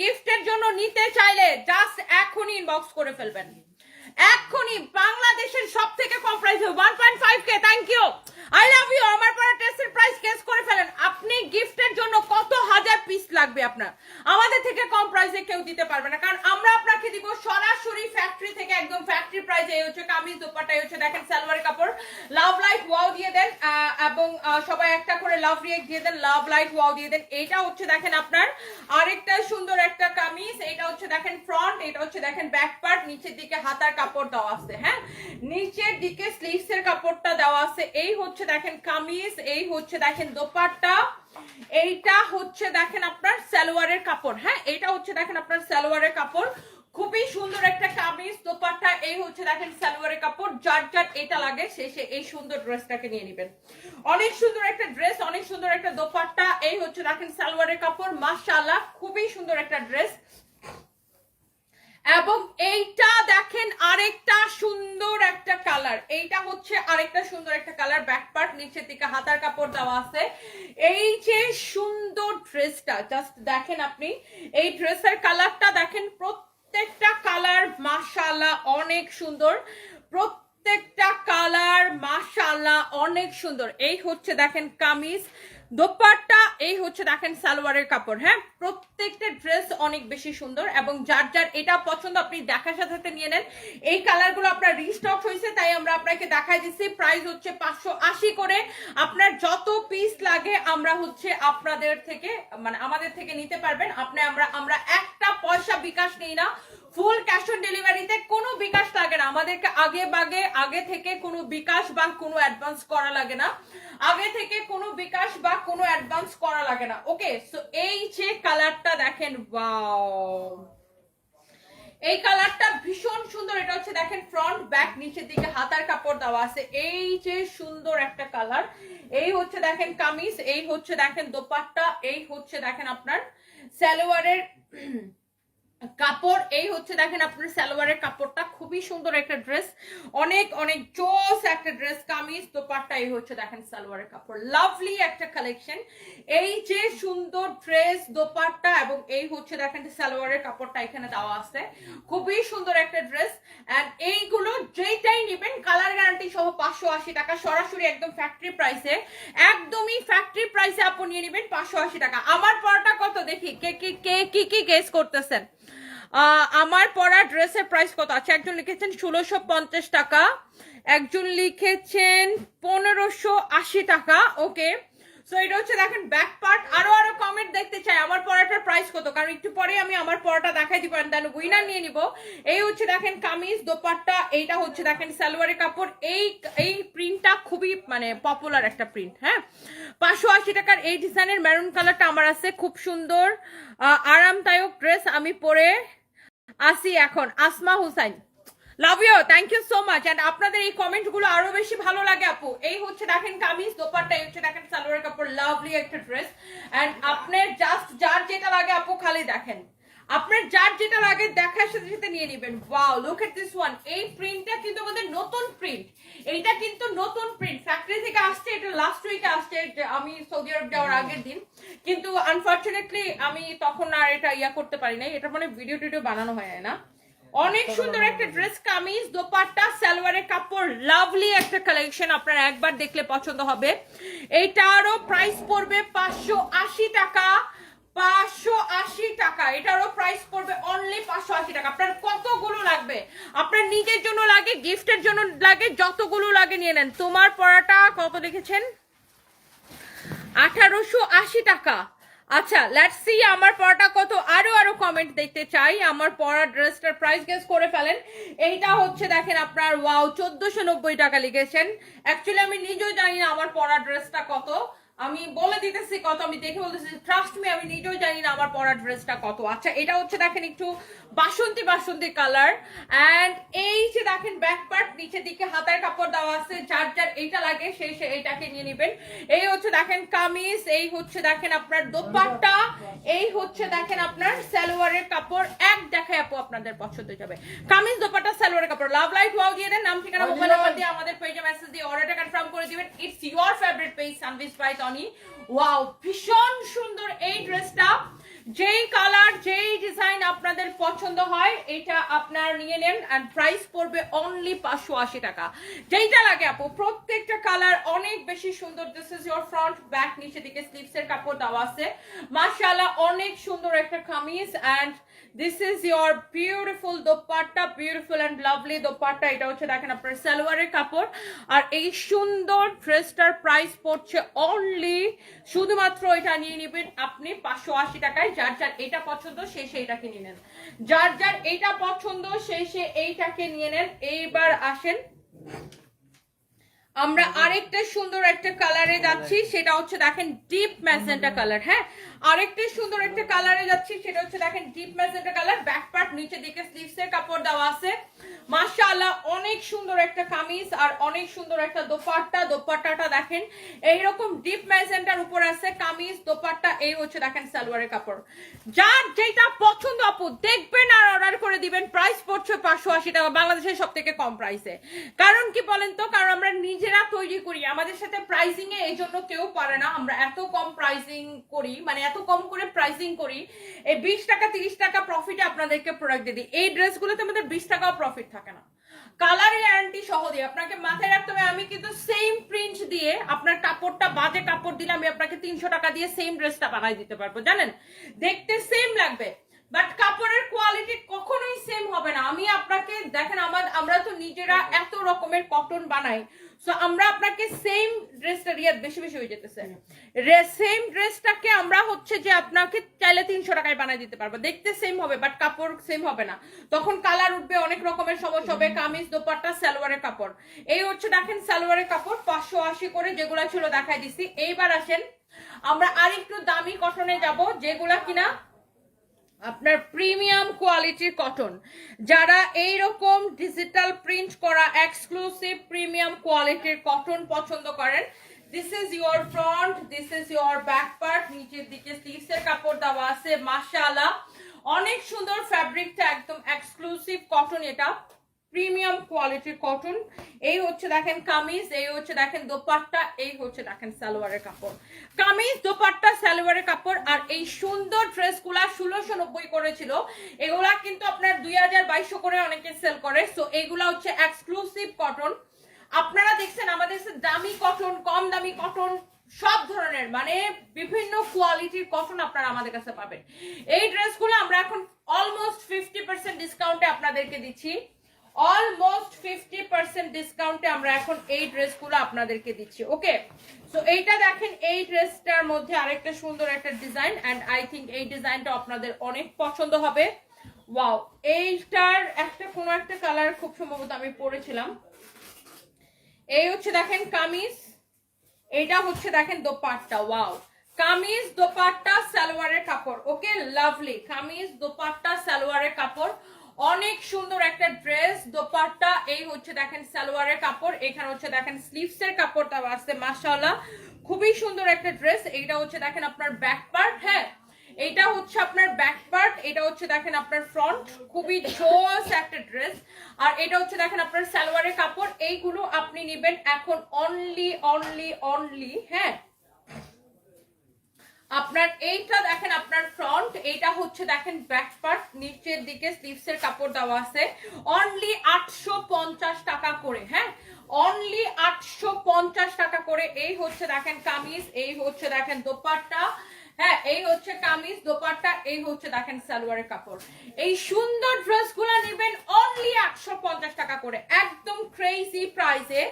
গিফটের জন্য নিতে চাইলে জাস্ট এখনই ইনবক্স করে ফেলবেন। এক্ষুনি বাংলাদেশের সব থেকে কম price one point five K thank you I love you আমার পরে টেস্টের প্রাইস কেস করে ফেলেন। আপনি গিফটের জন্য কত হাজার পিস লাগবে আপনার? আমাদের থেকে কম প্রাইসে কেউ দিতে পারবে না, কারণ আমরা আপনাকে দিব সরাসরি ফ্যাক্টরি থেকে, একদম ফ্যাক্টরি প্রাইসে এই হচ্ছে কামিজ, দোপাট্টা, এই হচ্ছে দেখেন সালোয়ার কাপড়। লাভ লাইট ওয়াও দিয়ে দেন। এবং সবাই একটা করে লাভ রিয়েক্ট দিয়ে দেন লাভ লাইট ওয়াও দিয়ে দেন। এটা হচ্ছে দেখেন আপনার আরেকটা সুন্দর একটা কামিজ। এটা হচ্ছে দেখেন ফ্রন্ট এটা হচ্ছে দেখেন ব্যাক পার্ট নিচের দিকে হাতার কাপড় দেওয়া আছে হ্যাঁ? নিচের দিকে স্লিভস এর কাপড়টা দেওয়া আছে। এই হচ্ছে দেখেন কামিজ, এই হচ্ছে দেখেন দোপাট্টা। এইটা হচ্ছে দেখেন আপনার সালোয়ারের কাপড় হ্যাঁ? এটা হচ্ছে দেখেন আপনার সালোয়ারের কাপড়। খুবই সুন্দর একটা কামিজ দোপাট্টা, এই হচ্ছে দেখেন সালোয়ারের কাপড়। যার যার এটা লাগে, সে এই সুন্দর ড্রেসটাকে নিয়ে নেবেন। অনেক সুন্দর একটা ড্রেস, অনেক সুন্দর একটা দোপাট্টা। এই হচ্ছে দেখেন সালোয়ারের কাপড়। মাশাআল্লাহ, খুবই সুন্দর একটা ড্রেস। এবং এইটা দেখেন আরেকটা সুন্দর একটা কালার। এইটা হচ্ছে আরেকটা সুন্দর একটা কালার। ব্যাক পার্ট, নিচের দিকে হাতার কাপড় দেওয়া আছে। এই যে সুন্দর ড্রেসটা, জাস্ট দেখেন আপনি, এই ড্রেসের কালারটা দেখেন প্রত্যেকটা কালার মাশাল্লাহ অনেক সুন্দর। প্রত্যেকটা কালার মাশাল্লাহ অনেক সুন্দর। এই হচ্ছে দেখেন কামিজ। দোপাট্টা, এই হচ্ছে দেখেন সালোয়ারের কাপড় হ্যাঁ? প্রত্যেকটা ড্রেস অনেক বেশি সুন্দর এবং যার যার এটা পছন্দ আপনি দেখার সাথে সাথে নিয়ে নেন। এই কালারগুলো আপনার রিস্টক হয়েছে, তাই আমরা আপনাকে দেখাই দিচ্ছি। প্রাইস হচ্ছে পাঁচশো আশি করে। আপনার যত পিস লাগে, আমরা হচ্ছে আপনাদের থেকে মানে আমাদের থেকে নিতে পারবেন। আপনি আমরা আমরা একটা পয়সা বিকাশ নেই না। ফুল ক্যাশ অন ডেলিভারিতে কোনো বিকাশ লাগে না। আমাদেরকে আগে বাগে, আগে থেকে কোনো বিকাশ বা কোনো অ্যাডভান্স করা লাগে না। আগে থেকে কোনো বিকাশ বা কোনো অ্যাডভান্স করা লাগে না। ওকে সো এই যে কালারটা দেখেন এই কালারটা ভীষণ সুন্দর। এটা হচ্ছে দেখেন ফ্রন্ট ব্যাক নিচের দিকে হাতার কাপড় দেওয়া আছে। এই যে সুন্দর একটা কালার। এই হচ্ছে দেখেন কামিজ, এই হচ্ছে দেখেন দোপাট্টা, এই হচ্ছে দেখেন আপনার সালোয়ারের কাপড়, এই হচ্ছে দেখেন আপনার সালোয়ারের কাপড়টা, খুবই সুন্দর একটা ড্রেস অনেক অনেক জোস একটা ড্রেস কামিজ, দোপাট্টা, এই হচ্ছে দেখেন সালোয়ারের কাপড়। লাভলি একটা কালেকশন এই যে সুন্দর ড্রেস দোপাট্টা এবং এই হচ্ছে দেখেন সালোয়ারের কাপড়টা এখানে দেওয়া আছে। খুবই সুন্দর একটা ড্রেস এন্ড এইগুলো যেটাই নেবেন কালার গ্যারান্টি সহ পাঁচশো আশি টাকা, সরাসরি একদম ফ্যাক্টরি প্রাইসে একদমই ফ্যাক্টরি প্রাইসে আপনি নিয়ে নেবেন পাঁচশো আশি টাকা। আমার পড়াটা কত দেখি? কে কে কে, কি কি গেস করতেছেন? আমার পরা ড্রেসের প্রাইস কত? আছে একজন লিখেছেন ষোলোশো পঞ্চাশ টাকা, একজন লিখেছেন পনেরোশো আশি টাকা, ওকে। সো এটা হচ্ছে দেখেন ব্যাক পার্ট আরও আরও কমেন্ট দেখতে চাই, আমার পরাটার প্রাইস কত? কারণ একটু পরে আমি আমার পরাটা দেখাই দিব দেন উইনার নিয়ে নিব। এই হচ্ছে দেখেন কামিজ, দোপাট্টা, এইটা হচ্ছে দেখেন সালোয়ারের কাপড়, এই এই প্রিন্টটা খুবই মানে পপুলার একটা প্রিন্ট হ্যাঁ? পাঁচশো আশি টাকার এই ডিজাইনের মেরুন কালারটা আমার আছে, খুব সুন্দর আরামদায়ক ড্রেস আমি পরে আসি এখন, Asma Hussain. Love you thank you so much and আপনাদের এই কমেন্টগুলো আরও বেশি ভালো লাগে আপু। এই হচ্ছে দেখেন কামিজ, দোপাট্টা, এই হচ্ছে দেখেন সালোয়ার কাপড় লাভলি একটা ড্রেস এন্ড আপনার জাস্ট যার যেটা লাগে আপু খালি দেখেন। আপনার যার যেটা লাগে দেখার সাথে সাথে নিয়ে নেবেন। Wow look at this one এই প্রিন্টটা কিন্তু আমাদের নতুন প্রিন্ট এইটা কিন্তু নতুন প্রিন্ট ফ্যাক্টরি থেকে আসছে, এটা লাস্ট উইকে আসছে আমি সৌদি আরব যাওয়ার আগের দিন। কিন্তু আনফরচুনেটলি আমি তখন আর এটা ইয়া করতে পারি নাই। এটা মানে ভিডিও টিডিও বানানো হয় না। অনেক সুন্দর একটা ড্রেস কামিজ দোপাট্টা সালোয়ারের কাপড় লাভলি একটা কালেকশন আপনারা একবার দেখলে পছন্দ হবে। এইটারও প্রাইস পড়বে পাঁচশো আশি টাকা। পাঁচশো আশি টাকা। এটারও প্রাইস পড়বে অনলি পাঁচশো আশি টাকা। আপনার কতগুলো লাগবে? আপনার নিজের জন্য লাগে গিফটের জন্য লাগে যতগুলো লাগে নিয়ে নেন। তোমার পড়াটা কত লিখেছেন আঠারোশো আশি টাকা। আচ্ছা লেটস সি আমার পড়াটা কত। আরও আরও কমেন্ট দেখতে চাই। আমার পড়া ড্রেসটার প্রাইস গেস করে ফেলেন। এইটা হচ্ছে দেখেন আপনার ওয়াও চোদ্দশো নব্বই টাকা লিখেছেন। অ্যাকচুয়ালি আমি নিজেও জানি না আমার পড়া ড্রেসটা কত। আমি বলে দিতেছি কত আমি দেখে বলতেছি ট্রাস্ট মি আমি নিজেও জানি না আমার পরা ড্রেসটা কত। আচ্ছা এটা হচ্ছে দেখেন একটু বাসন্তী বাসন্তী কালার এন্ড এই যে দেখেন ব্যাক পার্ট নিচের দিকে হাতার কাপড় দেওয়া আছে যার যার এইটা লাগে সেই সে এইটাকে নিয়ে নেবেন। এই হচ্ছে দেখেন কামিজ এই হচ্ছে দেখেন আপনার দোপাট্টা এই হচ্ছে দেখেন আপনার সালোয়ারের কাপড়। এক দেখায় আপু আপনাদের পছন্দ হয়ে যাবে। কামিজ দোপাট্টা সালোয়ারের কাপড়। লাভ লাইট ওয়াও দিয়ে দেন। নাম ঠিকানা মোবাইল নাম্বার দিয়ে আমাদের পেজে মেসেজ দিয়ে অর্ডারটা কনফার্ম করে দিবেন। It's your favourite page Sanvis by Tony wow ভীষণ সুন্দর এই ড্রেসটা যেই কালার যেই ডিজাইন আপনাদের পছন্দ হয়, এটা আপনার নিয়ে নেন অ্যান্ড প্রাইস পড়বে অনলি পাঁচশো আশি টাকা। যেইটা লাগে আপু, প্রত্যেকটা কালার অনেক বেশি সুন্দর। This is your front back নিচে দিকে স্লিভস এর কাপড় দেওয়া আছে। মাশাআল্লাহ, অনেক সুন্দর একটা kameez and this is your beautiful dupatta beautiful and lovely dupatta এটা হচ্ছে দেখেন আপনার সালোয়ারের কাপড়। আর এই সুন্দর ড্রেসটার প্রাইস পড়ছে অনলি শুধুমাত্র এটা নিয়ে নেবেন আপনি পাঁচশো আশি টাকায়। যার যার এটা পছন্দ, সে সেইটাকে নিয়ে নেন। যার যার এইটা পছন্দ, সে সে এইটাকে নিয়ে নেন। এইবার আসেন আমরা আরেকটা সুন্দর একটা কালারে যাচ্ছি, সেটা হচ্ছে দেখেন ডিপ ম্যাজেন্টা কালার হ্যাঁ? আরেকটা সুন্দর একটা কালারে যাচ্ছি, সেটা হচ্ছে দেখেন deep magenta colour back part নিচে দিকে স্লিভস এর কাপড় দেওয়া আছে। মাশাআল্লাহ, অনেক সুন্দর একটা কামিজ আর অনেক সুন্দর একটা দোপাট্টা, দোপাট্টাটা দেখেন, এইরকম ডিপ ম্যাজেন্টার উপর আছে কামিজ, দোপাট্টা, এই হচ্ছে দেখেন সালোয়ারের কাপড়। যার যেটা পছন্দ আপু, দেখবেন আর অর্ডার করে দিবেন প্রাইস পড়ছে পাঁচশো আশি টাকা, বাংলাদেশের সব থেকে কম প্রাইসে কারণ কি বলেন তো? কারণ আমরা নিজেরা তৈরি করি। আমাদের সাথে প্রাইসিং এ এই জন্য কেউ পারে না। আমরা এত কম প্রাইসিং করি মানে এত কম করে প্রাইসিং করি। এই বিশ টাকা, তিরিশ টাকা প্রফিটে আপনাদেরকে প্রোডাক্ট দিয়ে দিই। এই ড্রেসগুলোতে আমাদের বিশ টাকাও প্রফিট থাকে না। কালার গ্যারান্টি সহ দিয়ে আপনাকে মাথায় রাখতে হবে, আমি কিন্তু সেম প্রিন্ট দিয়ে আপনার কাপড়টা, বাজে কাপড় দিলে আমি আপনাকে তিনশো টাকা দিয়ে সেম ড্রেসটা বানাই দিতে পারব, জানেন? দেখতে সেম লাগবে। বাট কাপড়ের কোয়ালিটি কখনোই সেম হবে না। আমি আপনাকে দেখেন আমার আমরা তো নিজেরা এত রকমের কটন বানাই। সো আমরা আপনাকে সেম ড্রেসটা রিয়াদ বেশি বেশি হয়ে যেতেছে। সেম ড্রেসটাকে আমরা হচ্ছে যে আপনাকে চাইলে তিনশো টাকায় বানাই দিতে পারব। দেখতে সেম হবে বাট কাপড় সেম হবে না। তখন কালার উঠবে অনেক রকমের সমস্যা হবে কামিজ দোপাট্টা সালোয়ারের কাপড়। এই হচ্ছে দেখেন সালোয়ারের কাপড় পাঁচশো আশি করে যেগুলো ছিল দেখাই দিছি। এইবার আসেন আমরা আরেকটু দামি কটনে যাব যেগুলা কিনা আপনার প্রিমিয়াম কোয়ালিটির কটন। যারা এই রকম ডিজিটাল প্রিন্ট করা এক্সক্লুসিভ প্রিমিয়াম কোয়ালিটির কটন পছন্দ করেন this is your front this is your back part নিচের দিকে স্লিভস এর কাপড় দেওয়া আছে মাসালা অনেক সুন্দর ফ্যাব্রিকটা একদম এক্সক্লুসিভ কটন এটা। প্রিমিয়াম কোয়ালিটির কটন এই হচ্ছে দেখেন কামিজ, এই হচ্ছে দেখেন দোপাট্টা, এই হচ্ছে দেখেন সালোয়ারের কাপড়। কামিজ, দোপাট্টা, সালোয়ারের কাপড় আর এই সুন্দর ড্রেসগুলা ষোলোশো নব্বই করেছিল। এগুলা কিন্তু আপনার দুই হাজার বাইশশো করে অনেকে সেল করে। সো এগুলা হচ্ছে এক্সক্লুসিভ কটন আপনারা দেখছেন আমাদের দামি কটন কম দামি কটন সব ধরনের মানে বিভিন্ন কোয়ালিটির কটন আপনারা আমাদের কাছে পাবেন। এই ড্রেসগুলো আমরা এখন অলমোস্ট ফিফটি পার্সেন্ট ডিসকাউন্টে আপনাদেরকে দিচ্ছি। অলমোস্ট ফিফটি পার্সেন্ট ডিসকাউন্টে আমরা এখন এই ড্রেসগুলো আপনাদেরকে দিচ্ছি ওকে সো এইটা দেখেন, এই ড্রেসটার মধ্যে আরেকটা সুন্দর একটা ডিজাইন অ্যান্ড আই থিঙ্ক এই ডিজাইনটা আপনাদের অনেক পছন্দ হবে। ওয়াও এইটার একটা কোনো একটা কালার খুব সম্ভবত আমি পরেছিলাম। এই হচ্ছে দেখেন কামিজ এটা হচ্ছে দেখেন দোপাট্টা ওয়াও কামিজ, দোপাট্টা, সালোয়ারের কাপড় ওকে লাভলি কামিজ, দোপাট্টা, সালোয়ারের কাপড় অনেক সুন্দর একটা ড্রেস দোপাট্টা, এই হচ্ছে দেখেন সালোয়ারের কাপড়, এখানে হচ্ছে দেখেন স্লিভস এর কাপড় দেওয়া আছে, মাশাআল্লাহ। খুবই সুন্দর একটা ড্রেস এইটা হচ্ছে দেখেন আপনার ব্যাক পার্ট হ্যাঁ? এটা হচ্ছে আপনার ব্যাক পার্ট এটা হচ্ছে দেখেন আপনার ফ্রন্ট খুবই জোস একটা ড্রেস আর এটা হচ্ছে দেখেন আপনার সালোয়ারের কাপড়, এইগুলো আপনি নেবেন এখন অনলি অনলি অনলি হ্যাঁ? আপনার এইটা দেখেন, আপনার ফ্রন্ট এটা হচ্ছে দেখেন ব্যাক পার্ট নিচের দিকে স্লিভস এর কাপড় দেওয়া আছে। অনলি আটশো পঞ্চাশ টাকা করে হ্যাঁ? অনলি আটশো পঞ্চাশ টাকা করে, এই হচ্ছে দেখেন কামিজ, এই হচ্ছে দেখেন দোপাট্টা হ্যাঁ এই হচ্ছে কামিজ, দোপাট্টা, এই হচ্ছে দেখেন সালোয়ারের কাপড়। এই সুন্দর ড্রেসগুলো নেবেন অনলি আটশো পঞ্চাশ টাকা করে, একদম ক্রেজি প্রাইসে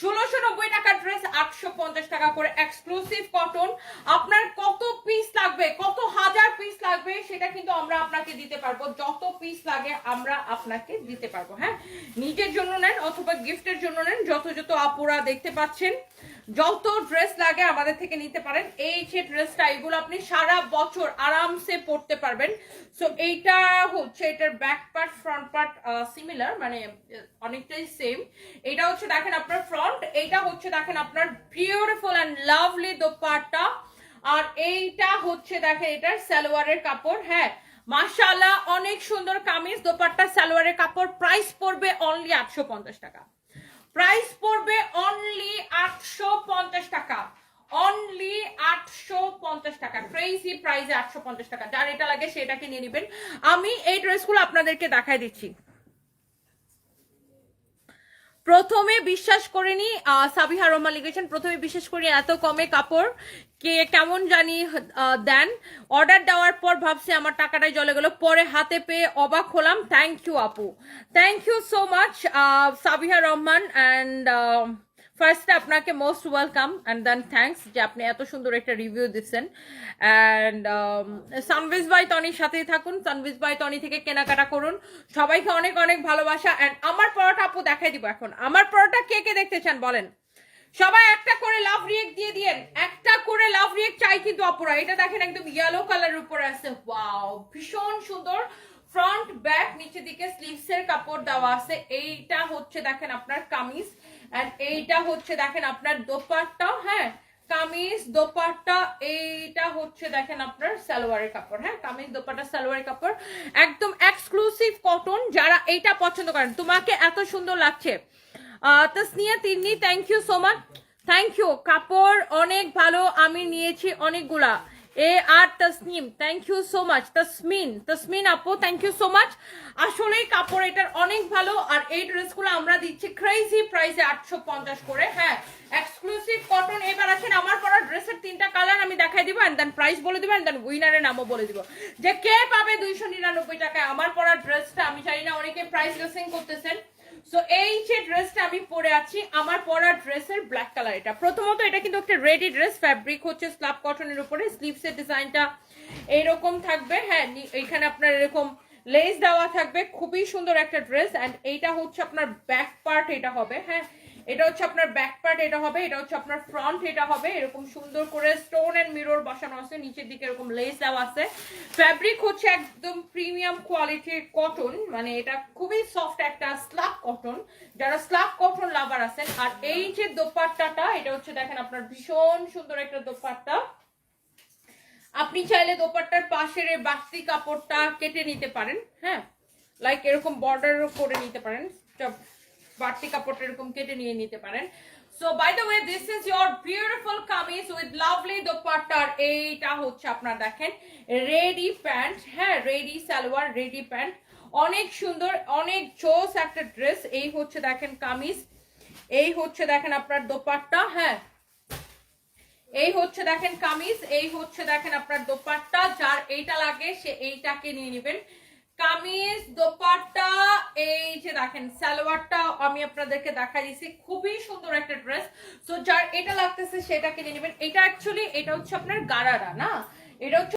ষোলোশো নব্বই টাকার ড্রেস আটশো পঞ্চাশ টাকা করে এক্সক্লুসিভ কটন আপনার কত পিস লাগবে, কত হাজার পিস লাগবে, সেটা কিন্তু আমরা আপনাকে দিতে পারব। যত পিস লাগে আমরা আপনাকে দিতে পারব হ্যাঁ? নিজের জন্য নেন অথবা গিফটের জন্য নেন, যত যত আপুরা দেখতে পাচ্ছেন যত ড্রেস লাগে আমাদের থেকে নিতে পারেন। এই যে ড্রেসটা এগুলো আপনি সারা বছর আরামসে পরতে পারবেন। সো এইটা হচ্ছে, এটার back part front part similar মানে অনেকটাই সেম এটা হচ্ছে, দেখেন আপনার ফ্রন্ট এইটা হচ্ছে, দেখেন আপনার বিউটিফুল অ্যান্ড লাভলি দোপাট্টা। আর এইটা হচ্ছে, দেখেন, এটার সালোয়ারের কাপড় হ্যাঁ। মাশাআল্লাহ, অনেক সুন্দর কামিজ দোপাট্টা সালোয়ারের কাপড়। প্রাইস পড়বে অনলি আটশো পঞ্চাশ টাকা। প্রাইস পড়বে অনলি আটশো পঞ্চাশ টাকা। অনলি আটশো পঞ্চাশ টাকা। ক্রেজি প্রাইসে আটশো পঞ্চাশ টাকা। যার এটা লাগে সেটাকে নিয়ে নেবেন। আমি এই ড্রেসগুলো আপনাদেরকে দেখাই দিচ্ছি। প্রথমে বিশ্বাস করিনি সাবিহা রহমান লিখেছেন, প্রথমে বিশ্বাস করি এত কমে কাপড়, কে কেমন জানি দেন। অর্ডার দেওয়ার পর ভাবছি আমার টাকাটাই জলে গেল, পরে হাতে পেয়ে অবাক হলাম। থ্যাংক ইউ আপু। Thank you so much Sabiha Rahman and first আপনাকে most welcome and then thanks যে আপনি এত সুন্দর একটা রিভিউ দিচ্ছেন। অ্যান্ড সানভিজ বাই টনির সাথেই থাকুন। সানভিজ বাই টনি থেকে কেনাকাটা করুন। সবাইকে অনেক অনেক ভালোবাসা। অ্যান্ড আমার পরোটা আপু দেখাই দিব এখন। আমার পরোটা কে কে দেখতে চান বলেন? সবাই একটা করে লাভ রিয়েক্ট দিয়ে দিয়েন। একটা করে লাভ রিয়েক্ট চাই কিন্তু অপরা এটা দেখেন একদম ইয়েলো কালার উপরে আছে। ওয়াও ভীষণ সুন্দর। ফ্রন্ট ব্যাক নিচে দিকে স্লিভস এর কাপড় দেওয়া আছে। এইটা হচ্ছে দেখেন আপনার কামিজ। এন্ড এইটা হচ্ছে দেখেন আপনার দোপাট্টা হ্যাঁ? কামিজ, দোপাট্টা, এইটা হচ্ছে দেখেন আপনার সালোয়ারের কাপড় হ্যাঁ? কামিজ, দোপাট্টা, সালোয়ারের কাপড়। একদম এক্সক্লুসিভ কটন যারা এইটা পছন্দ করেন। তোমাকে এত সুন্দর লাগছে। Tasnia Tinni thank you so much thank you কাপড় অনেক ভালো, আমি নিয়েছি অনেকগুলা। এ আর Tasnim thank you so much Tasmin Tasmin আপু থ্যাংক ইউ সো মাচ আসলেই কাপড় এটার অনেক ভালো, আর এই ড্রেসগুলো আমরা দিচ্ছি ক্রেজি প্রাইসে আটশো পঞ্চাশ করে হ্যাঁ। এক্সক্লুসিভ কটন এবার আছেন আমার পরা ড্রেসের তিনটা কালার আমি দেখাই দিব এন্ড দেন প্রাইস বলে দিব এন্ড দেন উইনারের নামও বলে দিব। যে কে পাবে দুইশো নিরানব্বই টাকায় আমার পরা ড্রেসটা, আমি জানি না, অনেকে প্রাইস গেসিং করতেছেন। সো এই যে ড্রেসটা আমি পরে আছি, আমার পরা ড্রেসের ব্ল্যাক কালার এটা। প্রথমত এটা কিন্তু একটা রেডি ড্রেস ফ্যাব্রিক হচ্ছে স্লাব কটনের উপরে স্লিভস এর ডিজাইনটা এইরকম থাকবে। হ্যাঁ নি- এইখানে আপনার এরকম লেস দেওয়া থাকবে, খুবই সুন্দর একটা ড্রেস অ্যান্ড এইটা হচ্ছে আপনার ব্যাক পার্ট এটা হবে। হ্যাঁ এটা হচ্ছে আপনার ব্যাক পার্ট এটা হবে, এটা হচ্ছে আপনার ফ্রন্ট এটা হবে, এরকম সুন্দর করে স্টোন এন্ড মিরর বসানো আছে, নিচের দিকে এরকম লেস দেওয়া আছে। ফ্যাব্রিক হচ্ছে একদম প্রিমিয়াম কোয়ালিটির কটন মানে এটা খুবই সফট একটা স্লাব কটন যারা স্লাব কটন লাভার আছেন, আর এই যে দোপাট্টাটা, এটা হচ্ছে দেখেন আপনার ভীষণ সুন্দর একটা দোপাট্টা। আপনি চাইলে দোপাট্টার পাশের বাড়তি কাপড়টা কেটে নিতে পারেন হ্যাঁ? লাইক এরকম বর্ডারও করে নিতে পারেন। বাড়তি কাপড়টা এরকম কেটে নিয়ে নিতে পারেন। So by the way this is your beautiful kameez with lovely দোপাট্টার এইটা হচ্ছে আপনার দেখেন রেডি প্যান্ট হ্যাঁ রেডি সালোয়ার রেডি প্যান্ট অনেক সুন্দর, অনেক জোস একটা ড্রেস এই হচ্ছে দেখেন কামিজ এই হচ্ছে দেখেন আপনার দোপাট্টা হ্যাঁ এই হচ্ছে দেখেন কামিজ এই হচ্ছে দেখেন আপনার দোপাট্টা যার এইটা লাগে, সে এইটাকে নিয়ে নেবেন। কামিজ, দোপাট্টা, এই যে দেখেন, সালোয়ারটা আমি আপনাদেরকে দেখা দিয়েছি। খুবই সুন্দর একটা ড্রেস তো যার এটা লাগতেছে সেটা কিনে নেবেন। এটা অ্যাকচুয়ালি এটা হচ্ছে আপনার গারারা, না? এটা হচ্ছে